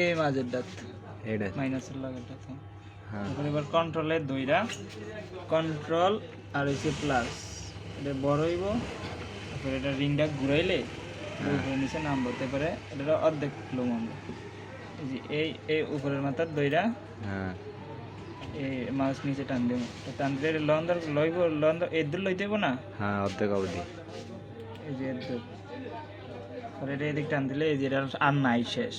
এই মাঝের দাঁত। এটা মাইনাসের লগের দাঁত হ্যাঁ। হ্যাঁ। তারপরে এবার কন্ট্রোলের দুইটা কন্ট্রোল আর হচ্ছে প্লাস এটা বড় হইব তারপরে এটা রিংটা ঘুরাইলে উপরে নিচে নামবো। তারপরে এটা অর্ধেক লোম আমরা এই এই এই উপরের মাথার দইরা হ্যাঁ। এই মাছ নিচে টান দেবো। টান দিলে লন্দর লইব লন্দর এদুর লই দেবো না? হ্যাঁ অর্ধেক অবধি। এই যে এদুর পরে এটা এদিক টান দিলে এই যে আর নাই শেষ।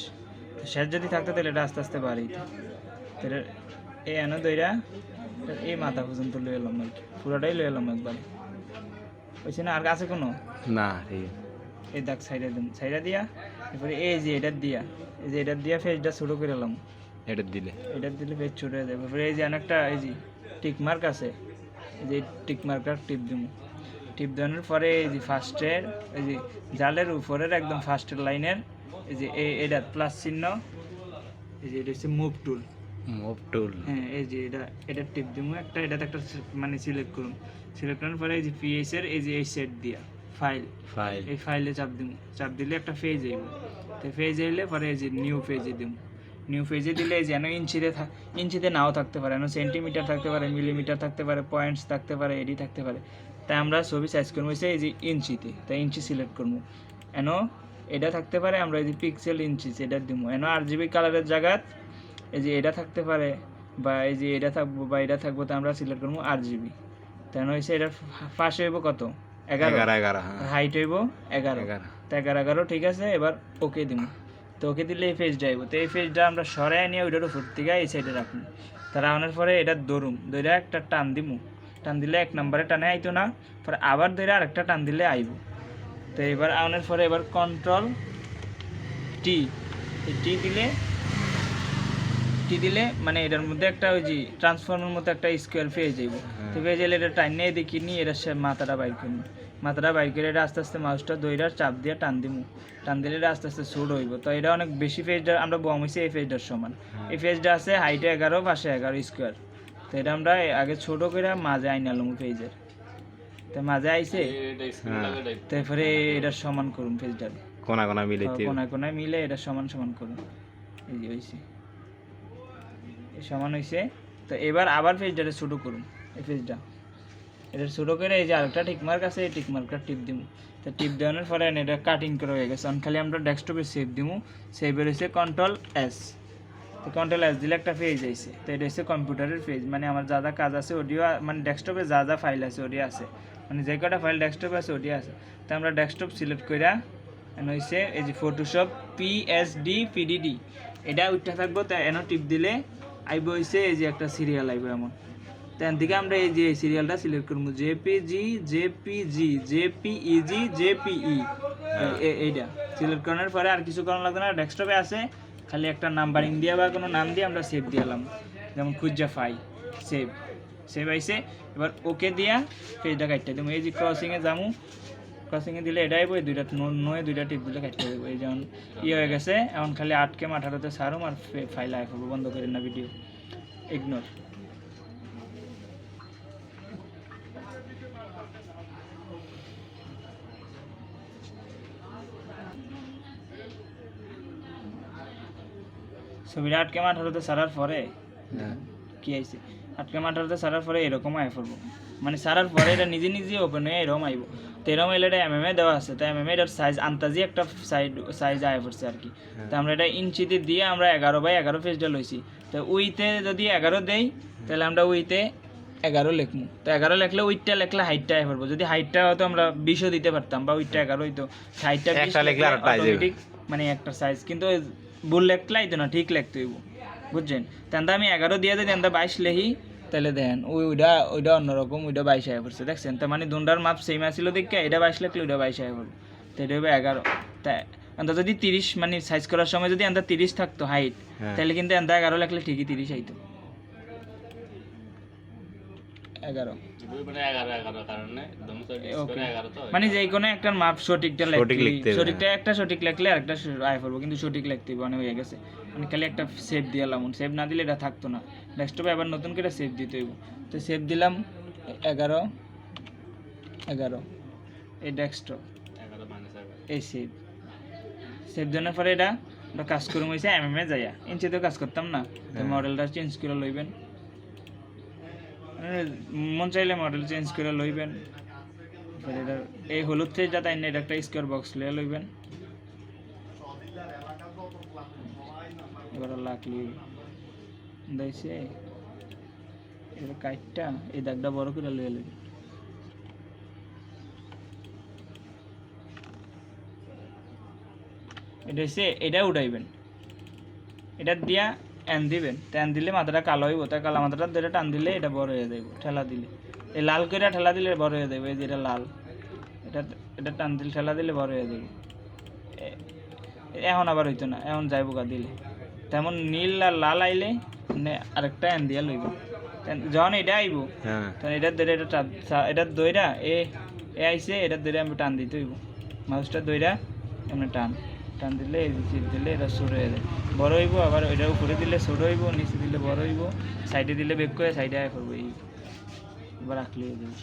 শেষ যদি থাকতো তাহলে এটা আস্তে আস্তে বাড়ি তাহলে এই এনো দইরা এই মাথা পর্যন্ত লয়ে এলাম আর কি। পুরোটাই লয়ে এলাম একবার। বুঝছি না আর আছে কোনো? না ঠিক। এই দাগ সাইডে দিন সাইডে দিয়া এরপরে এই যে এটা দিয়া এই যে এটা দিয়া ফেসটা ছোটো করে এলাম। এটা দিলে। এটা দিলে ফেস ছোটো হয়ে যাবে। এরপরে এই যে অনেকটা এই যে টিক মার্ক আছে এই যে টিক মার্কটা টিপ দিব টিপ দেওয়ানোর পরে এই যে ফার্স্টের এই যে জালের উপরের একদম ফার্স্টের লাইনের এই যে এটা প্লাস চিহ্ন এই যে এটা হচ্ছে মুভ টুল মুভ টুল হ্যাঁ এই যে এটা এটা টিপ একটা এটাতে একটা মানে সিলেক্ট করুন। সিলেক্ট করার পরে এই যে পিএস এর এই যে এই সেট দিয়া ফাইল ফাইল এই ফাইলে চাপ চাপ দিলে একটা পেজ আইব। তো পেজ আইলে পরে এই যে নিউ পেজে নিউ পেজে দিলে যেন ইঞ্চিতে ইঞ্চিতে নাও থাকতে পারে সেন্টিমিটার থাকতে পারে মিলিমিটার থাকতে পারে পয়েন্টস থাকতে পারে এডি থাকতে পারে। তাই আমরা ছবি সাইজ করব এই যে ইঞ্চিতে। তাই ইঞ্চি সিলেক্ট করব। এন এটা থাকতে পারে আমরা এই যে পিক্সেল ইঞ্চি এটা দিব এন আর জিবি কালারের জায়গাত এই যে এটা থাকতে পারে বা এই যে এটা থাকব বা এটা থাকব তো আমরা সিলেক্ট করব আর জিবি তেন হয়েছে এটার ফাঁসে হইব কত? এগারো। এগারো এগারো হ্যাঁ। হাইট হইব এগারো। এগারো। তো এগারো এগারো ঠিক আছে এবার ওকে দিব তো ওকে দিলে এই পেজটা আইব। তো এই পেজটা আমরা সরাই নিয়ে ওইটার উপর থেকে এই সাইডে রাখব। তারা আনার পরে এটা দরুম দইরা একটা টান দিমু। টান দিলে এক নম্বরে টানে আইতো না। পরে আবার ধরে আরেকটা টান দিলে আইব। তো এবার আনার পরে এবার কন্ট্রোল টি টি দিলে টি দিলে মানে এটার মধ্যে একটা ওই যে ট্রান্সফর্মের মতো একটা স্কোয়ার পেয়ে যাইব। তো পেয়ে গেলে এটা টাইন নিয়ে দেখি নি এটা সে মাথাটা বাইর করব মাথাটা বাইর করে এটা আস্তে আস্তে মাউসটা দইরা চাপ দিয়ে টান দিমু। টান দিলে এটা আস্তে আস্তে সুট হইব। তো এটা অনেক বেশি পেজটা আমরা বম হয়েছি এই পেজটার সমান। এই পেজটা আছে হাইটে এগারো পাশে এগারো স্কোয়ার তো এটা আমরা আগে ছোট করে মাঝে আইনালাম পেজের তো মাঝে আইছে। হ্যাঁ। তারপরে এটার সমান করুন পেজটার কোনা কোনা মিলাইতে কোনায় কোনায় মিলে এটা সমান সমান করুন। এই যে হয়েছে সমান হয়েছে তো এবার আবার ছোটো করুন এই এটা ছোটো করে এই যে আরেকটা টিকমার্ক আছে এই টিকমার্কটা টিপ দিব তো টিপ দেওয়ানোর পরে এটা কাটিং করে হয়ে গেছে। খালি আমরা ডেস্কটপে সেভ দিব সেভের হয়েছে কন্ট্রোল এস তো কন্ট্রোল এস দিলে একটা পেজ আইছে। তো এটা হচ্ছে কম্পিউটারের পেজ মানে আমার যা যা কাজ আছে ওডিও মানে ডেস্কটপে যা যা ফাইল আছে ওডিও আছে। মানে যে কটা ফাইল ডেস্কটপে আছে ওডিও আছে। তো আমরা ডেস্কটপ সিলেক্ট করে এন হয়েছে এই যে ফটোশপ পিএসডি পিডিডি এটা উঠতে থাকব, তা এন টিপ দিলে আইব হয়েছে এই যে একটা সিরিয়াল আইব এমন। তেন থেকে আমরা এই যে সিরিয়ালটা সিলেক্ট করব। জেপিজি জেপিজি জেপিইজি জেপিই এইটা। সিলেক্ট করার পরে আর কিছু করানো লাগবে না। ডেস্কটপে আছে। খালি একটা নাম্বারিং দিয়ে বা কোনো নাম দিয়ে আমরা সেভ দিলাম যেমন খুঁজা ফাই সেভ সেভ আইসে এবার ওকে দিয়া পেজটা কাটতে দেবো। এই যে ক্রসিংয়ে যামু ক্রসিংয়ে দিলে এটাই বই দুইটা নয়, দুইটা টিপ দিলে কাটতে দেবো। এই যেমন ইয়ে হয়ে গেছে, এখন খালি আটকে আঠারোতে সারুম আর ফাইল আয় বন্ধ করেন না ভিডিও ইগনোর ছবিটা আটকে আঠারোতে সারার পরে হ্যাঁ কি আইছে? আটকে আঠারোতে সারার পরে এরকম আয় পড়ব মানে সারার পরে এটা নিজে নিজে ওপেন হয়ে এরকম আইব। তো এরকম এলে এটা এমএমএ দেওয়া আছে। তো এমএমএ এটার সাইজ আন্তাজি একটা সাইড সাইজ আয় পড়ছে আর কি। তো আমরা এটা ইঞ্চিতে দিয়ে আমরা এগারো বাই এগারো পেজটা লইছি। তো উইতে যদি এগারো দেই তাহলে আমরা উইতে এগারো লিখব তো এগারো লিখলে উইটটা লিখলে হাইটটা আয় পড়ব যদি হাইটটা হয়তো আমরা বিশও দিতে পারতাম বা উইটটা এগারো হইতো হাইটটা যাবে। মানে একটা সাইজ কিন্তু ভুল লেখলে আইতো না ঠিক লেখতে হইব। বুঝছেন? তেন্দা আমি এগারো দিয়ে দিই তেন্দা বাইশ লেহি তাহলে দেন ওই ওইটা ওইটা অন্যরকম ওইটা বাইশ আয় পড়ছে। দেখছেন? তার মানে দুটার মাপ সেম আসিল দেখে এটা বাইশ লেখলে ওইটা বাইশ আয় পড়বে তো এটা হবে এগারো। তা যদি তিরিশ মানে সাইজ করার সময় যদি এটা তিরিশ থাকতো হাইট হ্যাঁ। তাহলে কিন্তু এন্দা এগারো লেখলে ঠিকই তিরিশ আইতো। এগারো। মানে যে কোনো একটা মাপ সঠিকটা লিখতে সঠিকটা একটা সঠিক লিখলে আরেকটা আয় পড়ব কিন্তু সঠিক লিখতে হবে অনেক হয়ে গেছে। মানে খালি একটা সেভ দিলাম সেভ না দিলে এটা থাকতো না। ডেস্কটপে আবার নতুন করে সেভ দিতে হইব। তো সেভ দিলাম এগারো এগারো। এই ডেস্কটপ এই সেভ সেভ দেওয়ার পরে এটা কাজ করুম হয়েছে এম এম এ যাইয়া। ইঞ্চি তো কাজ করতাম না। হ্যাঁ। মডেলটা চেঞ্জ করে লইবেন। মানে চাইলে মডেল চেঞ্জ করে লইবেন। এরপরে এই হলুদ থেকে যা তাই না, এটা একটা স্কোয়ার বক্স লিয়ে লইবেন। এবার লাকলি দিয়েছে এবার কাইটটা এই দাগটা বড় করে লইয়া লইবেন। এটা হচ্ছে এটা উঠাইবেন। এটা দিয়া এন দিবেন। টান দিলে মাথাটা কালো হইব। তাই কালো মাথাটা ধরে টান দিলে এটা বড় হয়ে যাইব ঠেলা দিলে। এই লাল করে ঠেলা দিলে বড় হয়ে যাবে এই যে এটা লাল। এটা এটা টান দিলে ঠেলা দিলে বড় হয়ে যাবে এ- এখন আবার হইতো না এখন যাইব গা দিলে। তেমন নীল আর লাল আইলে মানে আরেকটা এন দিয়া লইব। যখন এটা আইব হ্যাঁ। তখন এটার ধরে এটা টান এটার দইরা এ এ আইসে এটার ধরে আমি টান দিতে হইব। মাউসটা দইরা এমনি টান। টান দিলে, এই দিলে, এটা ছোট হয়ে যায়। বড় হইব, আবার এটা উপরে দিলে ছোট হইব, নিচে দিলে বড় হইব, সাইডে দিলে বেক করে, সাইডে করব এই, এবার রাখলে হয়ে যাবে।